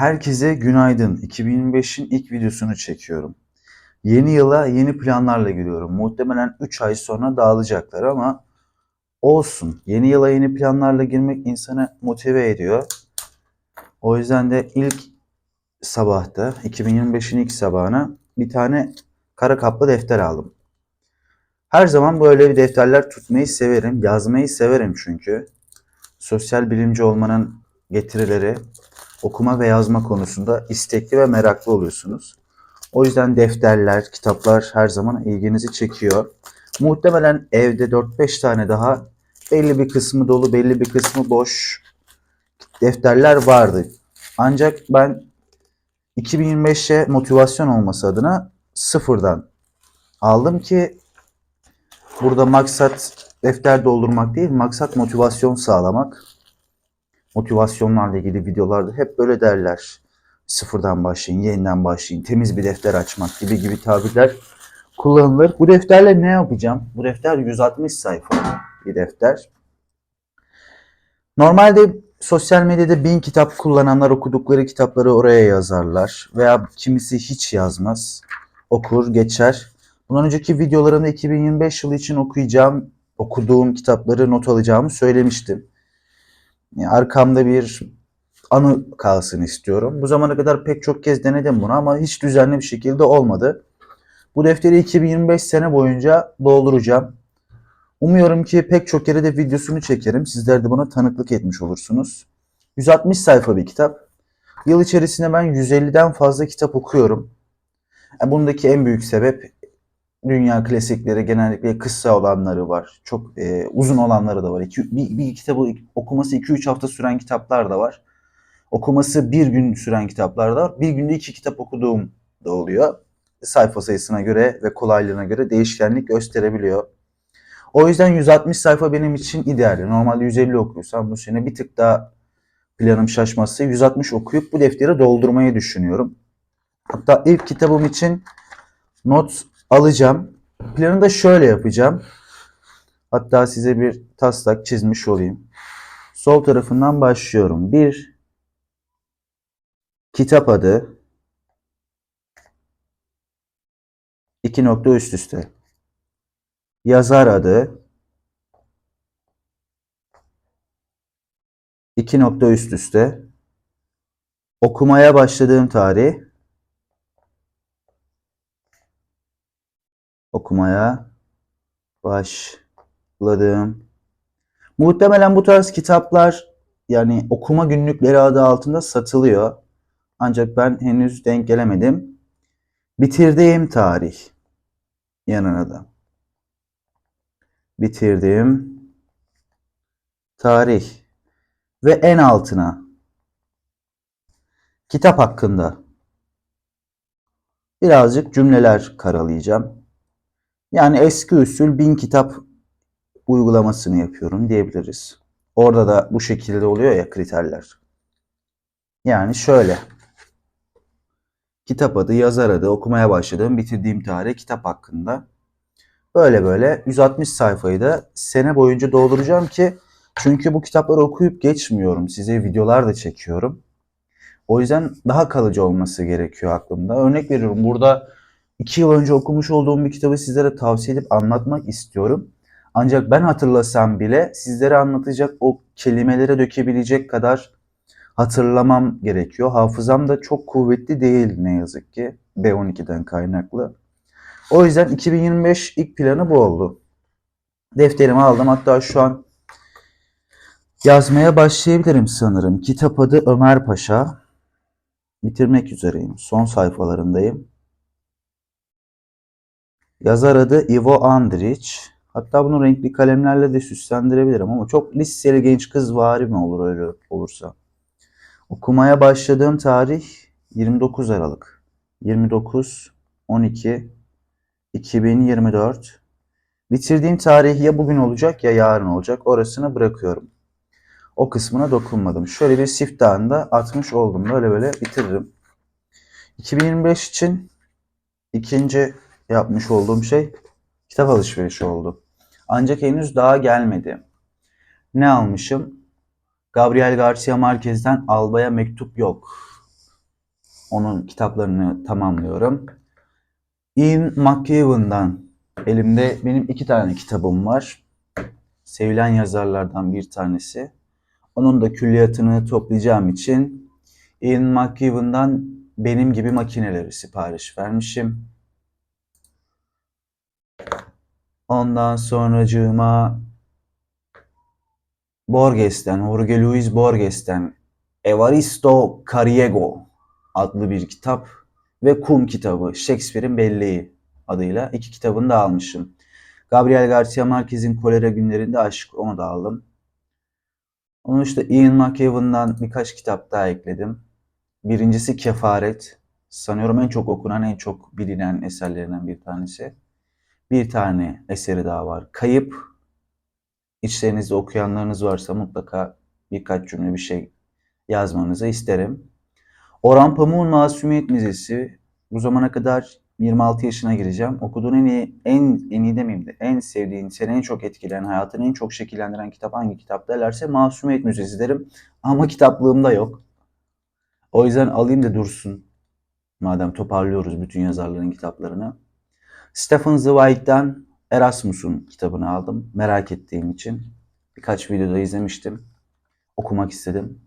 Herkese günaydın. 2025'in ilk videosunu çekiyorum. Yeni yıla yeni planlarla giriyorum. Muhtemelen 3 ay sonra dağılacaklar ama olsun. Yeni yıla yeni planlarla girmek insanı motive ediyor. O yüzden de ilk sabahta 2025'in ilk sabahına bir tane kara kaplı defter aldım. Her zaman böyle bir defterler tutmayı severim. Yazmayı severim çünkü. Sosyal bilimci olmanın getirileri okuma ve yazma konusunda istekli ve meraklı oluyorsunuz. O yüzden defterler, kitaplar her zaman ilginizi çekiyor. Muhtemelen evde 4-5 tane daha belli bir kısmı dolu, belli bir kısmı boş defterler vardı. Ancak ben 2025'e motivasyon olması adına sıfırdan aldım ki burada maksat defter doldurmak değil, maksat motivasyon sağlamak motivasyonlarla ilgili videolarda hep böyle derler. Sıfırdan başlayın, yeniden başlayın, temiz bir defter açmak gibi gibi tabirler kullanılır. Bu defterle ne yapacağım? Bu defter 160 sayfa bir defter. Normalde sosyal medyada bin kitap kullananlar okudukları kitapları oraya yazarlar. Veya kimisi hiç yazmaz. Okur, geçer. Bundan önceki videolarımda 2025 yılı için okuyacağım, okuduğum kitapları not alacağımı söylemiştim. Arkamda bir anı kalsın istiyorum. Bu zamana kadar pek çok kez denedim bunu ama hiç düzenli bir şekilde olmadı. Bu defteri 2025 sene boyunca dolduracağım. Umuyorum ki pek çok kere de videosunu çekerim. Sizler de buna tanıklık etmiş olursunuz. 160 sayfa bir kitap. Yıl içerisinde ben 150'den fazla kitap okuyorum. Yani bundaki en büyük sebep dünya klasikleri genellikle kısa olanları var. Çok e, uzun olanları da var. İki, bir, bir kitabı okuması 2-3 hafta süren kitaplar da var. Okuması bir gün süren kitaplar da var. Bir günde iki kitap okuduğum da oluyor. Sayfa sayısına göre ve kolaylığına göre değişkenlik gösterebiliyor. O yüzden 160 sayfa benim için ideal. Normalde 150 okuyorsam bu sene bir tık daha planım şaşmazsa 160 okuyup bu defteri doldurmayı düşünüyorum. Hatta ilk kitabım için not alacağım. Planı da şöyle yapacağım. Hatta size bir taslak çizmiş olayım. Sol tarafından başlıyorum. Bir kitap adı. iki nokta üst üste. Yazar adı. iki nokta üst üste. Okumaya başladığım tarih. Okumaya başladım. Muhtemelen bu tarz kitaplar yani okuma günlükleri adı altında satılıyor. Ancak ben henüz denk gelemedim. Bitirdiğim tarih yanına da. Bitirdiğim tarih ve en altına kitap hakkında birazcık cümleler karalayacağım. Yani eski usul bin kitap uygulamasını yapıyorum diyebiliriz. Orada da bu şekilde oluyor ya kriterler. Yani şöyle. Kitap adı, yazar adı, okumaya başladığım, bitirdiğim tarih, kitap hakkında. Böyle böyle 160 sayfayı da sene boyunca dolduracağım ki çünkü bu kitapları okuyup geçmiyorum. Size videolar da çekiyorum. O yüzden daha kalıcı olması gerekiyor aklımda. Örnek veriyorum burada iki yıl önce okumuş olduğum bir kitabı sizlere tavsiye edip anlatmak istiyorum. Ancak ben hatırlasam bile sizlere anlatacak o kelimelere dökebilecek kadar hatırlamam gerekiyor. Hafızam da çok kuvvetli değil ne yazık ki B12'den kaynaklı. O yüzden 2025 ilk planı bu oldu. Defterimi aldım. Hatta şu an yazmaya başlayabilirim sanırım. Kitap adı Ömer Paşa. Bitirmek üzereyim. Son sayfalarındayım. Yazar adı Ivo Andrić. Hatta bunu renkli kalemlerle de süslendirebilirim ama çok liseli genç kız vari mi olur öyle olursa. Okumaya başladığım tarih 29 Aralık. 29 12 2024. Bitirdiğim tarih ya bugün olacak ya yarın olacak. Orasını bırakıyorum. O kısmına dokunmadım. Şöyle bir siftahında atmış oldum. Böyle böyle bitiririm. 2025 için ikinci yapmış olduğum şey kitap alışverişi oldu. Ancak henüz daha gelmedi. Ne almışım? Gabriel Garcia Marquez'den Alba'ya mektup yok. Onun kitaplarını tamamlıyorum. Ian McEwan'dan elimde benim iki tane kitabım var. Sevilen yazarlardan bir tanesi. Onun da külliyatını toplayacağım için Ian McEwan'dan benim gibi makineleri sipariş vermişim. Ondan sonracığıma Borges'ten, Jorge Luis Borges'ten Evaristo Cariego adlı bir kitap ve Kum kitabı, Shakespeare'in Belleği adıyla iki kitabını da almışım. Gabriel Garcia Marquez'in Kolera Günlerinde Aşk, onu da aldım. Onun işte Ian McEwan'dan birkaç kitap daha ekledim. Birincisi Kefaret. Sanıyorum en çok okunan, en çok bilinen eserlerinden bir tanesi. Bir tane eseri daha var. Kayıp. İçlerinizde okuyanlarınız varsa mutlaka birkaç cümle bir şey yazmanızı isterim. Orhan Pamuk'un Masumiyet Müzesi. Bu zamana kadar 26 yaşına gireceğim. Okuduğun en iyi, en, en iyi demeyeyim de en sevdiğin, seni en çok etkileyen, hayatını en çok şekillendiren kitap hangi kitap derlerse Masumiyet Müzesi derim. Ama kitaplığımda yok. O yüzden alayım da dursun. Madem toparlıyoruz bütün yazarların kitaplarını. Stephen Zweig'den Erasmus'un kitabını aldım. Merak ettiğim için. Birkaç videoda izlemiştim. Okumak istedim.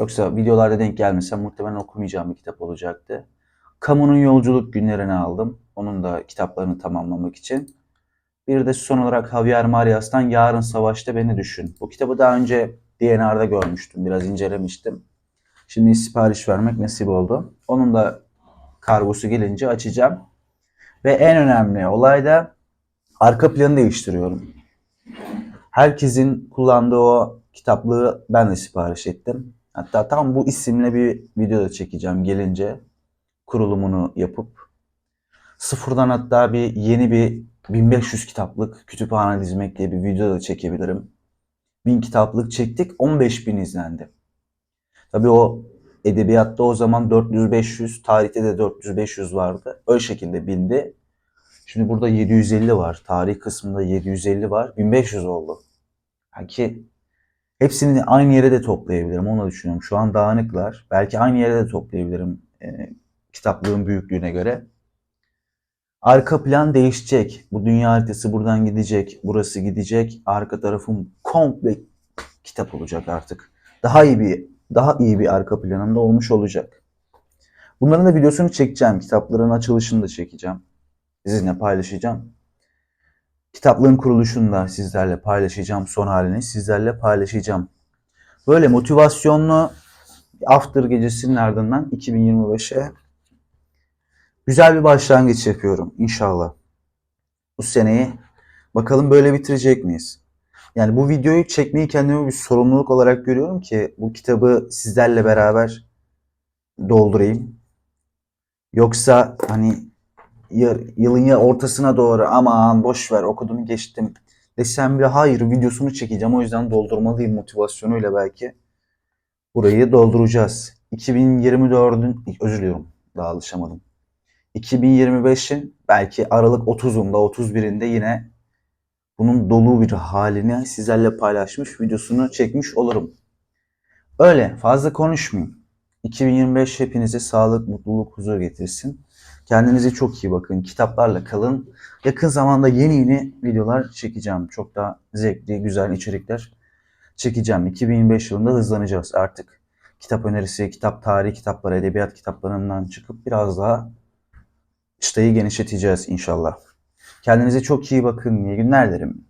Yoksa videolarda denk gelmesem muhtemelen okumayacağım bir kitap olacaktı. Kamu'nun yolculuk günlerini aldım. Onun da kitaplarını tamamlamak için. Bir de son olarak Javier Marias'tan Yarın Savaşta Beni Düşün. Bu kitabı daha önce DNR'da görmüştüm. Biraz incelemiştim. Şimdi sipariş vermek nasip oldu. Onun da kargosu gelince açacağım. Ve en önemli olay da arka planı değiştiriyorum. Herkesin kullandığı o kitaplığı ben de sipariş ettim. Hatta tam bu isimle bir video da çekeceğim gelince kurulumunu yapıp sıfırdan hatta bir yeni bir 1500 kitaplık kütüphane dizmek diye bir video da çekebilirim. 1000 kitaplık çektik 15.000 izlendi. Tabii o edebiyatta o zaman 400-500, tarihte de 400-500 vardı. Öyle şekilde bindi. Şimdi burada 750 var. Tarih kısmında 750 var. 1500 oldu. Belki hepsini aynı yere de toplayabilirim. Onu düşünüyorum. Şu an dağınıklar. Belki aynı yere de toplayabilirim. e, kitaplığın büyüklüğüne göre. Arka plan değişecek. Bu dünya haritası buradan gidecek. Burası gidecek. Arka tarafım komple kitap olacak artık. Daha iyi bir daha iyi bir arka planında olmuş olacak. Bunların da videosunu çekeceğim. Kitapların açılışını da çekeceğim. Sizinle paylaşacağım. Kitaplığın kuruluşunu da sizlerle paylaşacağım. Son halini sizlerle paylaşacağım. Böyle motivasyonlu after gecesinin ardından 2025'e güzel bir başlangıç yapıyorum inşallah. Bu seneyi bakalım böyle bitirecek miyiz? Yani bu videoyu çekmeyi kendime bir sorumluluk olarak görüyorum ki bu kitabı sizlerle beraber doldurayım. Yoksa hani yılın ya ortasına doğru aman boş ver okudum geçtim desem bile hayır videosunu çekeceğim o yüzden doldurmalıyım motivasyonuyla belki burayı dolduracağız. 2024'ün özür diliyorum daha alışamadım. 2025'in belki Aralık 30'unda 31'inde yine bunun dolu bir halini sizlerle paylaşmış videosunu çekmiş olurum. Öyle fazla konuşmayayım. 2025 hepinize sağlık, mutluluk, huzur getirsin. Kendinize çok iyi bakın. Kitaplarla kalın. Yakın zamanda yeni yeni videolar çekeceğim. Çok daha zevkli, güzel içerikler çekeceğim. 2025 yılında hızlanacağız artık. Kitap önerisi, kitap tarihi kitapları, edebiyat kitaplarından çıkıp biraz daha çıtayı genişleteceğiz inşallah. Kendinize çok iyi bakın. İyi günler dilerim.